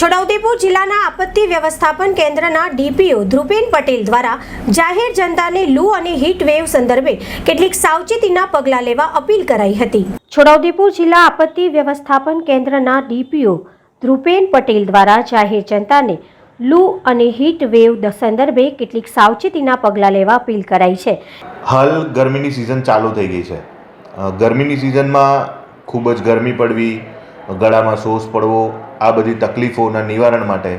છોટાઉદેપુર જિલ્લાના આપત્તિ વ્યવસ્થાપન કેન્દ્રના ડીપીઓ ધ્રુપેન પટેલ દ્વારા જાહેર જનતાને લૂ અને હીટ વેવ સંદર્ભે કેટલીક સાવચેતીના પગલાં લેવા અપીલ કરાઈ હતી. છોટાઉદેપુર જિલ્લા આપત્તિ વ્યવસ્થાપન કેન્દ્રના ડીપીઓ ધ્રુપેન પટેલ દ્વારા જાહેર જનતાને લૂ અને હીટ વેવ સંદર્ભે કેટલીક સાવચેતીના પગલાં લેવા અપીલ કરાઈ છે. હાલ ગરમીની સિઝન ચાલુ થઈ ગઈ છે. ગરમીની સિઝનમાં ખૂબ જ ગરમી પડવી ગળામાં સોસ પડવો, આ બધી તકલીફોના નિવારણ માટે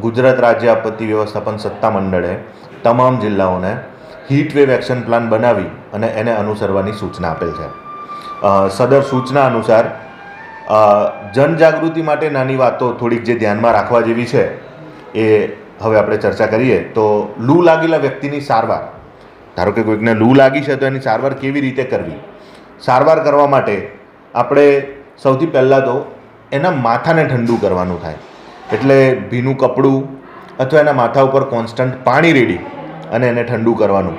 ગુજરાત રાજ્ય આપત્તિ વ્યવસ્થાપન સત્તા મંડળે તમામ જિલ્લાઓને હીટ વેવ એક્શન પ્લાન બનાવી અને એને અનુસરવાની સૂચના આપેલ છે. સદર સૂચના અનુસાર જનજાગૃતિ માટે નાની વાતો થોડીક જે ધ્યાનમાં રાખવા જેવી છે એ હવે આપણે ચર્ચા કરીએ તો લૂ લાગેલા વ્યક્તિની સારવાર. ધારો કે કોઈકને લૂ લાગી છે તો એની સારવાર કેવી રીતે કરવી? સારવાર કરવા માટે આપણે સૌથી પહેલાં તો એના માથાને ઠંડુ કરવાનું થાય. એટલે ભીનું કપડું અથવા એના માથા ઉપર કોન્સ્ટન્ટ પાણી રેડી અને એને ઠંડુ કરવાનું.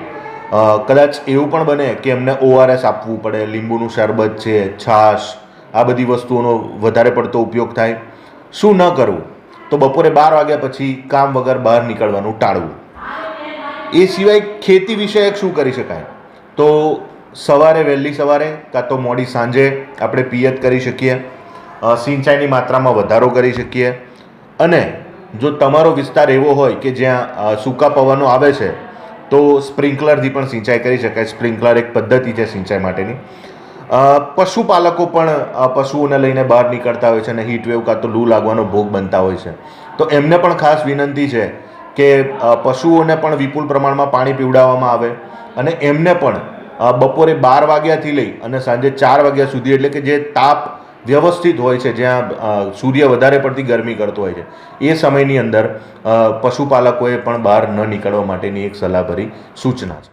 કદાચ એવું પણ બને કે એમને ઓઆરએસ આપવું પડે, લીંબુનું શરબત છે, છાશ, આ બધી વસ્તુઓનો વધારે પડતો ઉપયોગ થાય. શું ન કરવું? તો બપોરે બાર વાગ્યા પછી કામ વગર બહાર નીકળવાનું, ટાળવું. એ સિવાય ખેતી વિષયક શું કરી શકાય? તો સવારે વહેલી સવારે કાં તો મોડી સાંજે આપણે પિયત કરી શકીએ. સિંચાઈની માત્રામાં વધારો કરી શકીએ. અને જો તમારો વિસ્તાર એવો હોય કે જ્યાં સૂકા પવનો આવે છે, તો સ્પ્રિંકલરથી પણ સિંચાઈ કરી શકાય. સ્પ્રિંકલર એક પદ્ધતિ છે સિંચાઈ માટેની. પશુપાલકો પણ પશુઓને લઈને બહાર નીકળતા હોય છે અને હીટ વેવ કાં તો લૂ લાગવાનો ભોગ બનતા હોય છે. તો એમને પણ ખાસ વિનંતી છે કે પશુઓને પણ વિપુલ પ્રમાણમાં પાણી પીવડાવવામાં આવે અને એમને પણ બપોરે બાર વાગ્યાથી લઈ અને સાંજે ચાર વાગ્યા સુધી, એટલે કે જે તાપ વ્યવસ્થિત હોય છે, જ્યાં સૂર્ય વધારે પડતી ગરમી કરતો હોય છે, એ સમયની અંદર પશુપાલકોએ પણ બહાર ન નીકળવા માટેની એક સલાહભરી સૂચના છે.